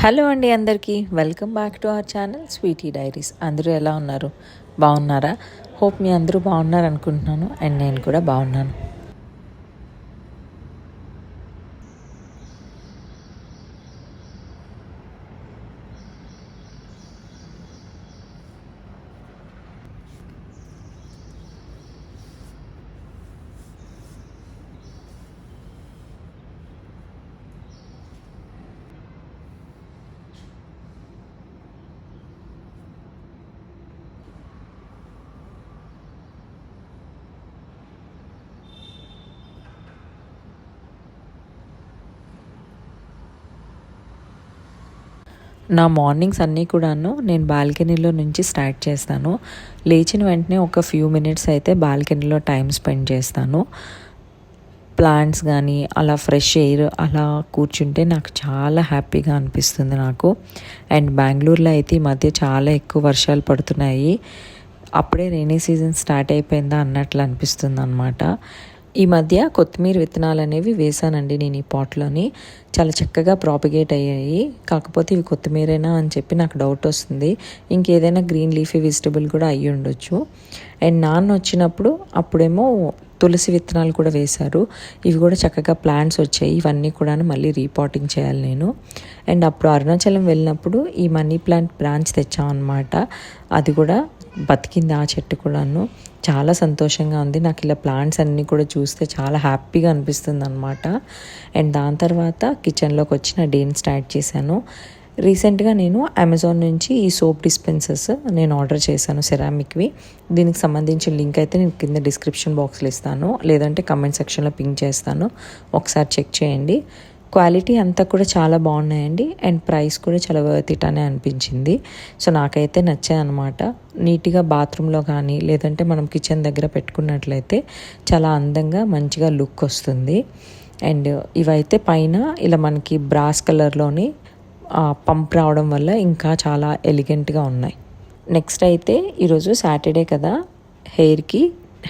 Hello అండి అందరికీ. Welcome back to our channel Sweety Diaries. అందరూ ఎలా ఉన్నారు? బాగున్నారా? హోప్ మీ అందరూ బాగున్నారు అనుకుంటున్నాను అండ్ నేను కూడా బాగున్నాను. నా మార్నింగ్స్ అన్నీ కూడాను నేను బాల్కనీలో నుంచి స్టార్ట్ చేస్తాను. లేచిన వెంటనే ఒక ఫ్యూ మినిట్స్ అయితే బాల్కనీలో టైం స్పెండ్ చేస్తాను. ప్లాంట్స్ కానీ అలా ఫ్రెష్ ఎయిర్ అలా కూర్చుంటే నాకు చాలా హ్యాపీగా అనిపిస్తుంది నాకు. అండ్ బెంగళూరులో అయితే ఈ మధ్య చాలా ఎక్కువ వర్షాలు పడుతున్నాయి. అప్పుడే రైనీ సీజన్ స్టార్ట్ అయిపోయిందా అన్నట్లు అనిపిస్తుంది అనమాట ఈ మధ్య కొత్తిమీర విత్తనాలు అనేవి వేసానండి నేను ఈ పాట్లోని. చాలా చక్కగా ప్రాపగేట్ అయ్యాయి. కాకపోతే ఇవి కొత్తిమీరేనా అని చెప్పి నాకు డౌట్ వస్తుంది. ఇంకేదైనా గ్రీన్ లీఫీ వెజిటబుల్ కూడా అయ్యి ఉండొచ్చు. అండ్ నాన్న వచ్చినప్పుడు అప్పుడేమో తులసి విత్తనాలు కూడా వేశారు. ఇవి కూడా చక్కగా ప్లాంట్స్ వచ్చాయి. ఇవన్నీ కూడా మళ్ళీ రీపాటింగ్ చేయాలి నేను. అండ్ అప్పుడు అరుణాచలం వెళ్ళినప్పుడు ఈ మనీ ప్లాంట్ బ్రాంచ్ తెచ్చామన్నమాట. అది కూడా బతికింది ఆ చెట్టు కూడాను. చాలా సంతోషంగా ఉంది. నాకు ఇలా ప్లాంట్స్ అన్నీ కూడా చూస్తే చాలా హ్యాపీగా అనిపిస్తుంది అనమాట అండ్ దాని తర్వాత కిచెన్లోకి వచ్చిన డేని స్టార్ట్ చేశాను. రీసెంట్గా నేను అమెజాన్ నుంచి ఈ సోప్ డిస్పెన్సర్స్ నేను ఆర్డర్ చేశాను సెరామిక్వి. దీనికి సంబంధించిన లింక్ అయితే నేను కింద డిస్క్రిప్షన్ బాక్స్లో ఇస్తాను. లేదంటే కమెంట్ సెక్షన్లో పింక్ చేస్తాను. ఒకసారి చెక్ చేయండి. క్వాలిటీ అంతా కూడా చాలా బాగున్నాయండి. అండ్ ప్రైస్ కూడా చాలా వర్త్ ఇట్ అనే అనిపించింది. సో నాకైతే నచ్చాయి అనమాట నీట్గా బాత్రూంలో కానీ లేదంటే మనం కిచెన్ దగ్గర పెట్టుకున్నట్లయితే చాలా అందంగా మంచిగా లుక్ వస్తుంది. అండ్ ఇవైతే పైన ఇలా మనకి బ్రాస్ కలర్లోని పంప్ రావడం వల్ల ఇంకా చాలా ఎలిగెంట్గా ఉన్నాయి. నెక్స్ట్ అయితే ఈరోజు సాటర్డే కదా హెయిర్కి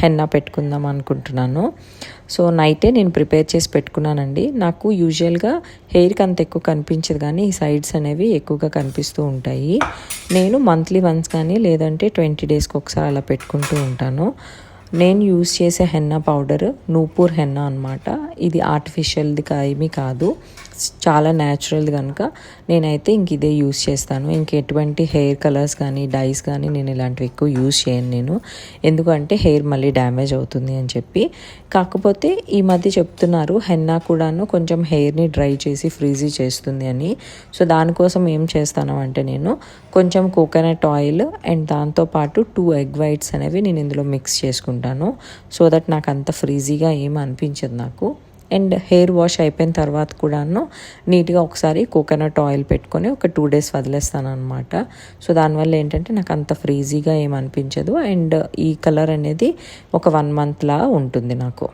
హెన్నా పెట్టుకుందాం అనుకుంటున్నాను. సో నైటే నేను ప్రిపేర్ చేసి పెట్టుకున్నానండి. నాకు యూజువల్గా హెయిర్కి అంత ఎక్కువ కనిపించదు కానీ ఈ సైడ్స్ అనేవి ఎక్కువగా కనిపిస్తూ ఉంటాయి. నేను మంత్లీ వన్స్ కానీ లేదంటే ట్వంటీ డేస్కి ఒకసారి అలా పెట్టుకుంటూ ఉంటాను. నేను యూస్ చేసే హెన్నా పౌడర్ నూపూర్ హెన్నా అనమాట ఇది ఆర్టిఫిషియల్ది ఏమీ కాదు. చాలా న్యాచురల్ కనుక నేనైతే ఇంక ఇదే యూస్ చేస్తాను. ఇంక ఎటువంటి హెయిర్ కలర్స్ కానీ డైస్ కానీ నేను ఇలాంటివి ఎక్కువ యూస్ చేయను నేను. ఎందుకంటే హెయిర్ మళ్ళీ డ్యామేజ్ అవుతుంది అని చెప్పి. కాకపోతే ఈ మధ్య చెప్తున్నారు హెన్నా కూడాను కొంచెం హెయిర్ని డ్రై చేసి ఫ్రీజీ చేస్తుంది అని. సో దానికోసం ఏం చేస్తాను అంటే నేను కొంచెం కోకోనట్ ఆయిల్ అండ్ దాంతోపాటు టూ ఎగ్ వైట్స్ అనేవి నేను ఇందులో మిక్స్ చేసుకుంటాను. సో దట్ నాకు అంత ఫ్రీజీగా ఏం అనిపించదు నాకు. అండ్ హెయిర్ వాష్ అయిపోయిన తర్వాత కూడాను నీట్గా ఒకసారి కోకోనట్ ఆయిల్ పెట్టుకొని ఒక టూ డేస్ వదిలేస్తాను అనమాట సో దానివల్ల ఏంటంటే నాకు అంత ఫ్రీజీగా ఏమనిపించదు. అండ్ ఈ కలర్ అనేది ఒక వన్ మంత్లా ఉంటుంది నాకు.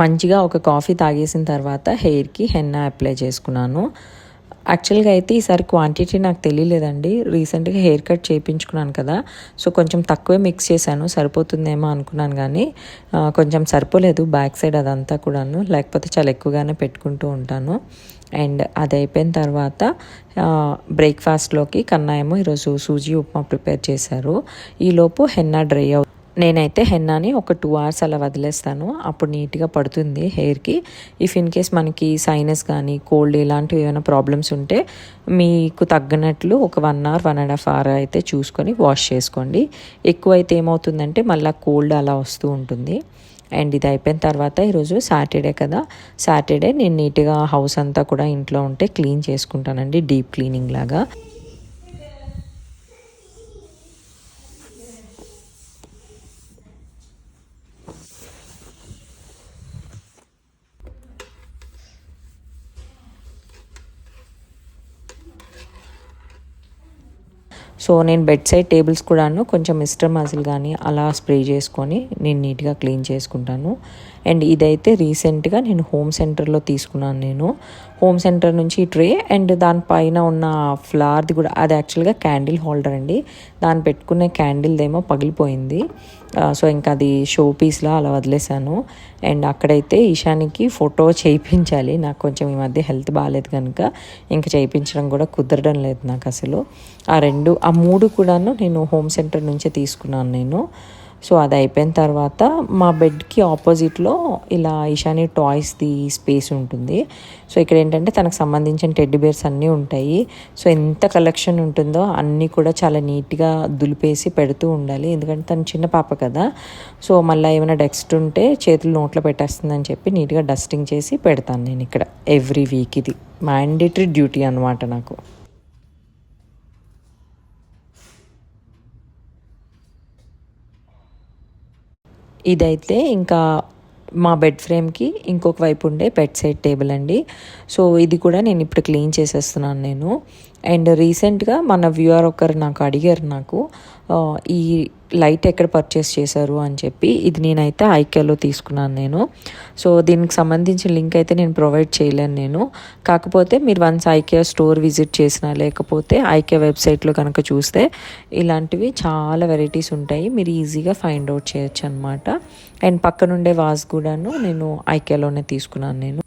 మంచిగా ఒక కాఫీ తాగేసిన తర్వాత హెయిర్కి హెన్నా అప్లై చేసుకున్నాను. యాక్చువల్గా అయితే ఈసారి క్వాంటిటీ నాకు తెలియలేదండి. రీసెంట్గా హెయిర్ కట్ చేయించుకున్నాను కదా. సో కొంచెం తక్కువే మిక్స్ చేశాను. సరిపోతుందేమో అనుకున్నాను కానీ కొంచెం సరిపోలేదు. బ్యాక్ సైడ్ అదంతా కూడాను. లేకపోతే చాలా ఎక్కువగానే పెట్టుకుంటూ ఉంటాను. అండ్ అది అయిపోయిన తర్వాత బ్రేక్ఫాస్ట్లోకి కన్నా ఏమో ఈరోజు సూజీ ఉప్మా ప్రిపేర్ చేశారు. ఈలోపు హెన్నా డ్రై అవుతుంది నేనైతే హెన్నాని ఒక టూ అవర్స్ అలా వదిలేస్తాను. అప్పుడు నీట్గా పడుతుంది హెయిర్కి. ఇఫ్ ఇన్ కేస్ మనకి సైనస్ కానీ కోల్డ్ ఇలాంటివి ఏమైనా ప్రాబ్లమ్స్ ఉంటే మీకు తగ్గినట్లు ఒక one hour one and half hour అయితే చూసుకొని వాష్ చేసుకోండి. ఎక్కువ అయితే ఏమవుతుందంటే మళ్ళీ కోల్డ్ అలా వస్తూ ఉంటుంది. అండ్ ఇది అయిపోయిన తర్వాత ఈరోజు సాటర్డే కదా. సాటర్డే నేను నీట్గా హౌస్ అంతా కూడా ఇంట్లో ఉంటే క్లీన్ చేసుకుంటానండి డీప్ క్లీనింగ్ లాగా. సో నేను బెడ్ సైడ్ టేబుల్స్ కూడాను కొంచెం మిస్టర్ మజిల్ కానీ అలా స్ప్రే చేసుకొని నేను నీట్గా క్లీన్ చేసుకుంటాను. అండ్ ఇదైతే రీసెంట్గా నేను హోమ్ సెంటర్లో తీసుకున్నాను నేను. హోమ్ సెంటర్ నుంచి ట్రే అండ్ దానిపైన ఉన్న ఫ్లవర్ది కూడా అది యాక్చువల్గా క్యాండిల్ హోల్డర్ అండి. దాన్ని పెట్టుకునే క్యాండిల్దేమో పగిలిపోయింది. సో ఇంకా అది షో పీస్లా అలా వదిలేశాను. అండ్ అక్కడైతే ఈశానికి ఫోటో చేయించాలి. నాకు కొంచెం ఈ మధ్య హెల్త్ బాగాలేదు కనుక ఇంకా చేయించడం కూడా కుదరడం లేదు నాకు అసలు. ఆ రెండు ఆ మూడు కూడాను నేను హోమ్ సెంటర్ నుంచే తీసుకున్నాను నేను. సో అది అయిపోయిన తర్వాత మా బెడ్కి ఆపోజిట్లో ఇలా ఈశాని టాయ్స్ది స్పేస్ ఉంటుంది. సో ఇక్కడ ఏంటంటే తనకు సంబంధించిన టెడ్డి బేర్స్ అన్నీ ఉంటాయి. సో ఎంత కలెక్షన్ ఉంటుందో అన్నీ కూడా చాలా నీట్గా దులిపేసి పెడుతూ ఉండాలి. ఎందుకంటే తను చిన్న పాప కదా. సో మళ్ళీ ఏమైనా డెక్స్ట్ ఉంటే చేతులు నోట్లో పెట్టేస్తుందని చెప్పి నీట్గా డస్టింగ్ చేసి పెడతాను నేను ఇక్కడ ఎవ్రీ వీక్ ఇది. మ్యాండేటరీ డ్యూటీ అనమాట నాకు. ఇదైతే ఇంకా మా బెడ్ ఫ్రేమ్కి ఇంకొక వైపు ఉండే బెడ్ సైడ్ టేబుల్ అండి. సో ఇది కూడా నేను ఇప్పుడు క్లీన్ చేసేస్తున్నాను నేను. అండ్ రీసెంట్గా మన వ్యూఆర్ ఒకరు నాకు అడిగారు నాకు ఈ లైట్ ఎక్కడ పర్చేస్ చేశారు అని చెప్పి ఇది నేనైతే ఐక్యాలో తీసుకున్నాను నేను. సో దీనికి సంబంధించిన లింక్ అయితే నేను ప్రొవైడ్ చేయలేను నేను. కాకపోతే మీరు వన్స్ ఐకియా స్టోర్ విజిట్ చేసినా లేకపోతే ఐకియా వెబ్సైట్లో కనుక చూస్తే ఇలాంటివి చాలా వెరైటీస్ ఉంటాయి. మీరు ఈజీగా ఫైండ్ అవుట్ చేయొచ్చు అనమాట అండ్ పక్కనుండే వాస్ కూడాను నేను ఐకియాలోనే తీసుకున్నాను నేను.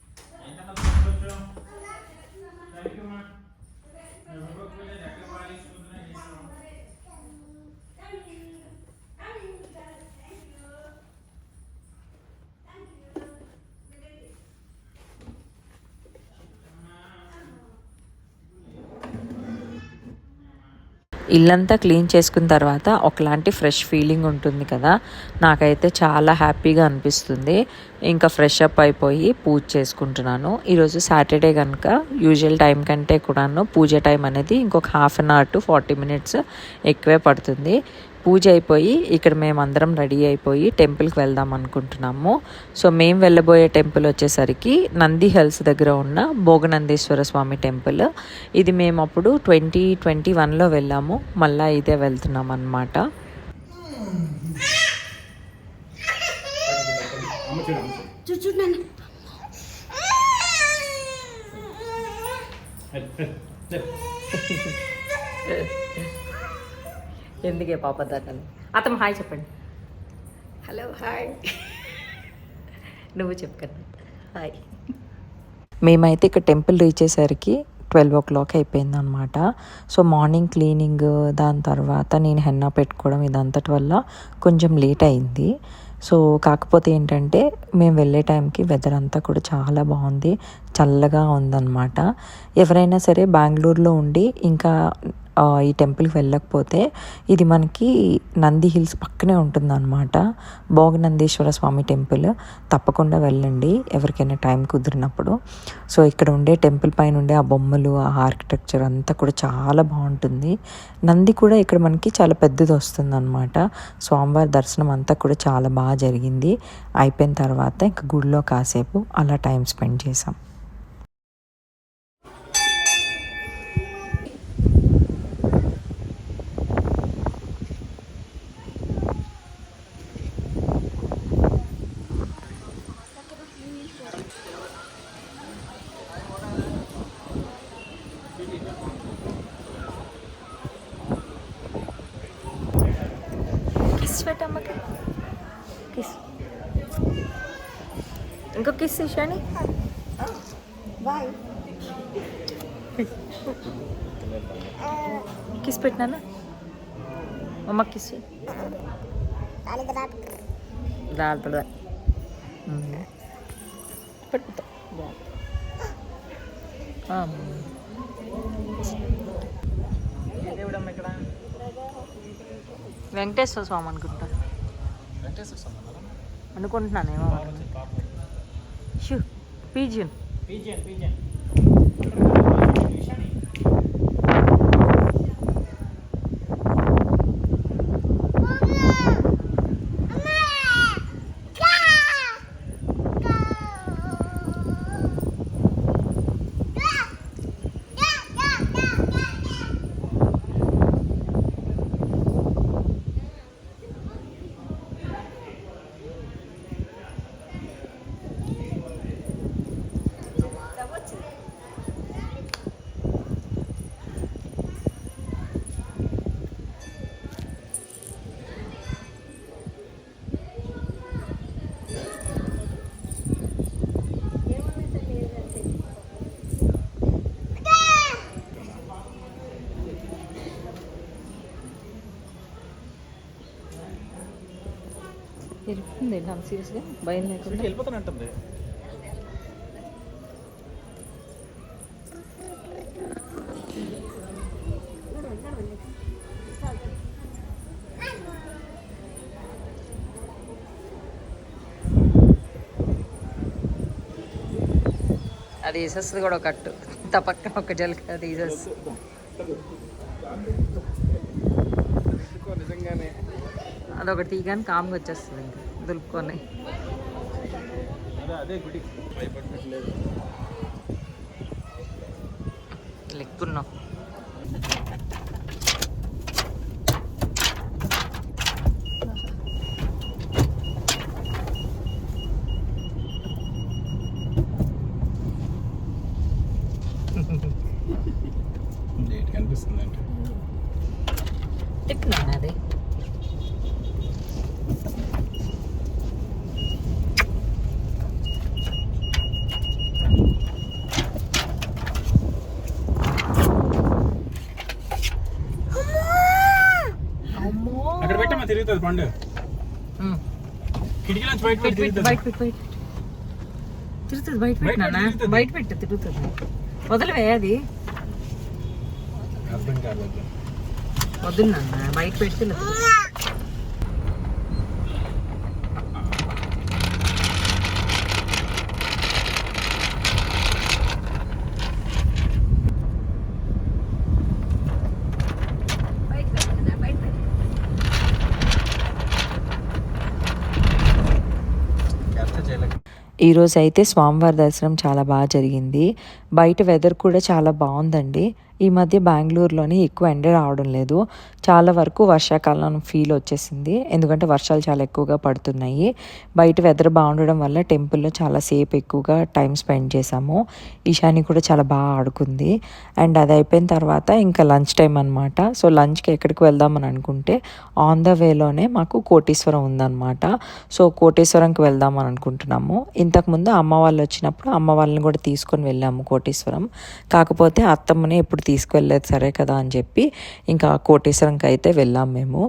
ఇల్లంతా క్లీన్ చేసుకున్న తర్వాత ఒకలాంటి ఫ్రెష్ ఫీలింగ్ ఉంటుంది కదా. నాకైతే చాలా హ్యాపీగా అనిపిస్తుంది. ఇంకా ఫ్రెష్ అప్ అయిపోయి పూజ చేసుకుంటున్నాను. ఈరోజు సాటర్డే కనుక యూజువల్ టైం కంటే కూడాను పూజ టైం అనేది ఇంకొక half an hour to forty minutes ఎక్కువే పడుతుంది. పూజ అయిపోయి ఇక్కడ మేమందరం రెడీ అయిపోయి టెంపుల్కి వెళ్దాం అనుకుంటున్నాము. సో మేము వెళ్ళబోయే టెంపుల్ వచ్చేసరికి నంది హిల్స్ దగ్గర ఉన్న భోగనందేశ్వర స్వామి టెంపుల్. ఇది మేము అప్పుడు ట్వంటీ ట్వంటీ వన్లో వెళ్ళాము. మళ్ళీ ఇదే వెళ్తున్నాం అనమాట ఎందుకే పాప దాటాలి అతను హాయ్ చెప్పండి. Hello hi. నువ్వు చెప్పకన్నా హాయ్. మేమైతే ఇక్కడ టెంపుల్ రీచ్ అయ్యేసరికి ట్వెల్వ్ ఓ క్లాక్ అయిపోయింది అనమాట సో మార్నింగ్ క్లీనింగ్ దాని తర్వాత నేను హెన్నా పెట్టుకోవడం ఇదంతటి వల్ల కొంచెం లేట్ అయింది. సో కాకపోతే ఏంటంటే మేము వెళ్ళే టైంకి వెదర్ అంతా కూడా చాలా బాగుంది చల్లగా ఉందన్నమాట. ఎవరైనా సరే బెంగళూరులో ఉండి ఇంకా ఈ టెంపుల్కి వెళ్ళకపోతే ఇది మనకి నంది హిల్స్ పక్కనే ఉంటుందన్నమాట. భోగనందీశ్వర స్వామి టెంపుల్. తప్పకుండా వెళ్ళండి ఎవరికైనా టైం కుదిరినప్పుడు. సో ఇక్కడ ఉండే టెంపుల్ పైన ఉండే ఆ బొమ్మలు ఆ ఆర్కిటెక్చర్ అంతా కూడా చాలా బాగుంటుంది. నంది కూడా ఇక్కడ మనకి చాలా పెద్దది వస్తుంది అనమాట స్వామివారి దర్శనం అంతా కూడా చాలా బాగా జరిగింది. అయిపోయిన తర్వాత ఇంకా గుడిలో కాసేపు అలా టైం స్పెండ్ చేసాం కిస్ ఇషాని బాయ్ కిస్ పెట్టినానా అమ్మ కిస్ రాదు పెట్టుతా వెంకటేశ్వర స్వామి అనుకుంటా అనుకుంటున్నానేమో. Shoo Pigeon. Pigeon, pigeon. Pigeon తిరుగుతుంది నాకు సీరియస్గా భయం లేకుండా. వెళ్ళిపోతానంటుంది అది వేసేస్తుంది కూడా ఒక కట్టు. తపక్క ఒక జలక తీసేస్తుంది నిజంగానే. అదొకటి తీగాని కామ్గా వచ్చేస్తుంది ఇంకా. దులుపుకొని. లెక్కున్నాం డేట్ కనిపిస్తుంది అంటే తిప్పినాను అది అమ్మో అక్కడ పెట్టమ్మా తిరుగుతుంది పండు. కిటికీ నుంచి బయట పెట్టు, బయట పెట్టు. తిరుగుతుంది బయట బయట పెట్టినా పెట్టు, తిరుగుతుంది. బయట పెట్టు తిరుగుతుంది. వదిలివే అది. అర్థం కాలేదు. బయట పెడితే ఈరోజు అయితే స్వామివారి దర్శనం చాలా బాగా జరిగింది. బయట వెదర్ కూడా చాలా బాగుందండి. ఈ మధ్య బెంగళూరులోని ఎక్కువ ఎండ రావడం లేదు. చాలా వరకు వర్షాకాలం ఫీల్ వచ్చేసింది. ఎందుకంటే వర్షాలు చాలా ఎక్కువగా పడుతున్నాయి. బయట వెదర్ బాగుండడం వల్ల టెంపుల్లో చాలా సేపు ఎక్కువగా టైం స్పెండ్ చేసాము ఈశాని కూడా చాలా బాగా ఆడుకుంది. అండ్ అది అయిపోయిన తర్వాత ఇంకా లంచ్ టైం అనమాట సో లంచ్కి ఎక్కడికి వెళ్దామని అనుకుంటే ఆన్ ద వేలోనే మాకు కోటేశ్వరం ఉందన్నమాట. సో కోటేశ్వరంకి వెళ్దామని అనుకుంటున్నాము. ఇంతకుముందు అమ్మ వాళ్ళు వచ్చినప్పుడు అమ్మ వాళ్ళని కూడా తీసుకొని వెళ్ళాము కోటేశ్వరం. కోటేశ్వరం. కాకపోతే అత్తమ్మని ఎప్పుడు తీసుకువెళ్ళలేదు సరే కదా అని చెప్పి ఇంకా కోటేశ్వరంకి అయితే వెళ్ళాం మేము.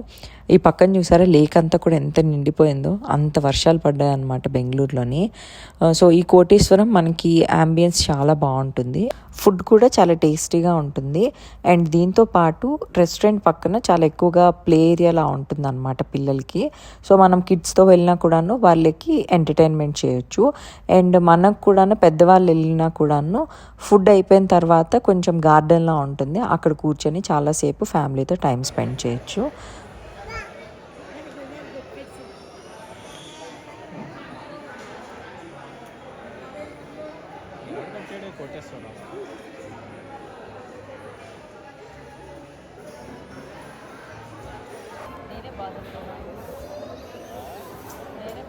ఈ పక్కన చూసారా లేక్ అంతా కూడా ఎంత నిండిపోయిందో అంత వర్షాలు పడ్డాయి అనమాట బెంగళూరులోని సో ఈ కోటేశ్వరం మనకి అంబియన్స్ చాలా బాగుంటుంది. ఫుడ్ కూడా చాలా టేస్టీగా ఉంటుంది. అండ్ దీంతో పాటు రెస్టారెంట్ పక్కన చాలా ఎక్కువగా ప్లే ఏరియాలా ఉంటుంది అనమాట పిల్లలకి. సో మనం కిడ్స్తో వెళ్ళినా కూడాను వాళ్ళకి ఎంటర్టైన్మెంట్ చేయొచ్చు. అండ్ మనకు కూడాను పెద్దవాళ్ళు వెళ్ళినా కూడాను ఫుడ్ అయిపోయిన తర్వాత కొంచెం గార్డెన్లా ఉంటుంది. అక్కడ కూర్చొని చాలాసేపు ఫ్యామిలీతో టైం స్పెండ్ చేయొచ్చు. నేనే బాధపడుతున్నా నేనే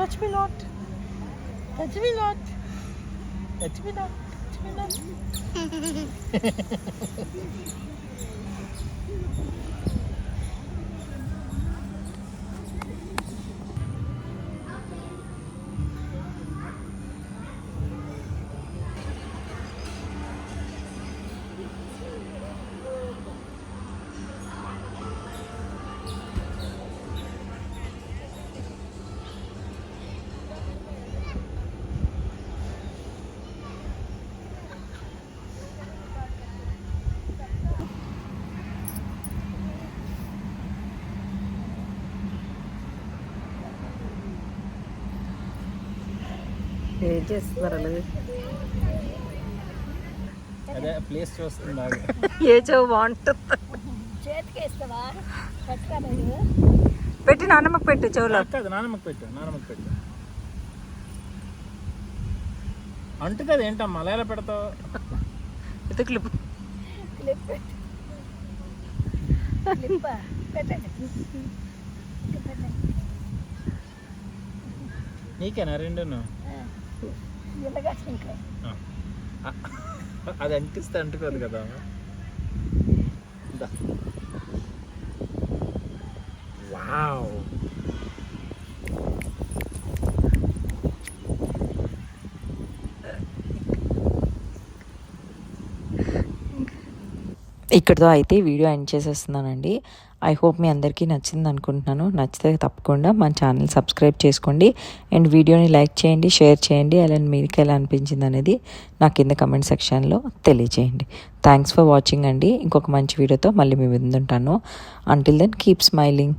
Touch me not. Touch me not. Touch me not. Touch me not. ఏం చేస్తున్నారు అలాగే ప్లేస్ బాగా ఏ చెవు బాగుంటుంది. పెట్టి నాన్నమ్మకి పెట్టు చెవులో. కాదు నానమ్మకి పెట్టు నానమ్మకి పెట్టు. అంటుతుంది ఏంటమ్మా? అలా ఎలా పెడతావు? ఇది క్లిప్. నీకేనా రెండును? అది అంటిస్తే అంటుకోదు కదా. వావ్. ఇక్కడితో అయితే ఈ వీడియో ఎండ్ చేసేస్తున్నానండి. ఐ హోప్ మీ అందరికీ నచ్చింది అనుకుంటున్నాను. నచ్చితే తప్పకుండా మన ఛానల్ సబ్స్క్రైబ్ చేసుకోండి. అండ్ వీడియోని లైక్ చేయండి షేర్ చేయండి. అలానే మీకు ఎలా అనిపించింది అనేది నాకు కింద కమెంట్ సెక్షన్లో తెలియజేయండి థ్యాంక్స్ ఫర్ వాచింగ్ అండి. ఇంకొక మంచి వీడియోతో మళ్ళీ మీ ముందుంటాను. Until then keep smiling